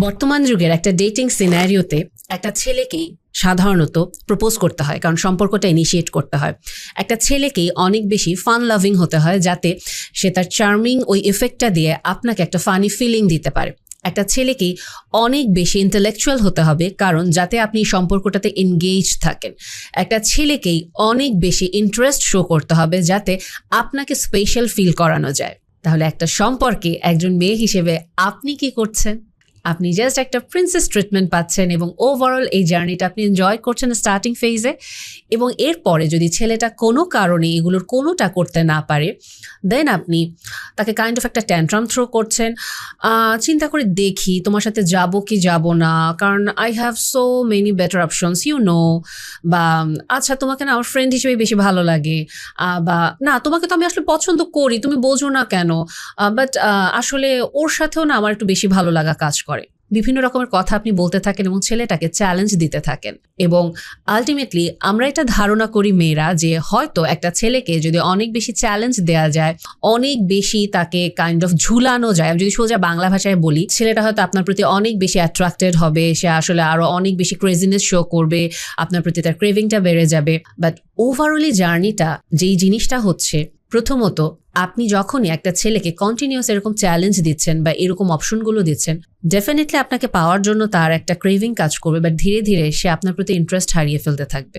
বর্তমান যুগের একটা ডেটিং সিনারিওতে একটা ছেলেকেই সাধারণত প্রপোজ করতে হয়, কারণ সম্পর্কটা ইনিশিয়েট করতে হয়। একটা ছেলেকেই অনেক বেশি ফান লাভিং হতে হয়, যাতে সে তার চার্মিং ওই এফেক্টটা দিয়ে আপনাকে একটা ফানি ফিলিং দিতে পারে। একটা ছেলেকেই অনেক বেশি ইন্টেলেকচুয়াল হতে হবে, কারণ যাতে আপনি সম্পর্কটাতে এনগেজ থাকেন। একটা ছেলেকেই অনেক বেশি ইন্টারেস্ট শো করতে হবে, যাতে আপনাকে স্পেশাল ফিল করানো যায়। তাহলে একটা সম্পর্কে একজন মেয়ে হিসেবে আপনি কি করছেন? আপনি জাস্ট একটা প্রিন্সেস ট্রিটমেন্ট পাচ্ছেন এবং ওভারঅল এই জার্নিটা আপনি এনজয় করছেন স্টার্টিং ফেজে এবং এরপরে যদি ছেলেটা কোনো কারণে এগুলোর কোনোটা করতে না পারে দেন আপনি তাকে কাইন্ড অফ একটা ট্যান্ট্রাম থ্রো করছেন। চিন্তা করে দেখি তোমার সাথে যাব কি যাব না, কারণ I have so many better options you know বা আচ্ছা তোমাকে না আমার ফ্রেন্ড হিসেবে বেশি ভালো লাগে বা, না তোমাকে তো আমি আসলে পছন্দ করি, তুমি বোঝো না কেন বাট আসলে ওর সাথেও না আমার একটু বেশি ভালো লাগা কাজ করে। বিভিন্ন রকমের কথা আপনি বলতে থাকেন এবং ছেলেটাকে চ্যালেঞ্জ দিতে থাকেন। এবং আলটিমেটলি আমরা এটা ধারণা করি মেয়েরা যে হয়তো একটা ছেলেকে যদি অনেক বেশি চ্যালেঞ্জ দেওয়া যায়, অনেক বেশি তাকে কাইন্ড অফ ঝুলানো যায়, আমি যদি সোজা বাংলা ভাষায় বলি, ছেলেটা হয়তো আপনার প্রতি অনেক বেশি অ্যাট্রাক্টেড হবে, সে আসলে আরও অনেক বেশি ক্রেজিনেস শো করবে, আপনার প্রতি তার ক্রেভিংটা বেড়ে যাবে। বাট ওভারঅলি জার্নিটা যেই জিনিসটা হচ্ছে প্রথমত, আপনি যখনই একটা ছেলেকে কন্টিনিউস এরকম চ্যালেঞ্জ দিচ্ছেন বা এরকম অপশনগুলো দিচ্ছেন ডেফিনেটলি আপনাকে পাওয়ার জন্য তার একটা ক্রেভিং কাজ করবে বাট ধীরে ধীরে সে আপনার প্রতি ইন্টারেস্ট হারিয়ে ফেলতে থাকবে।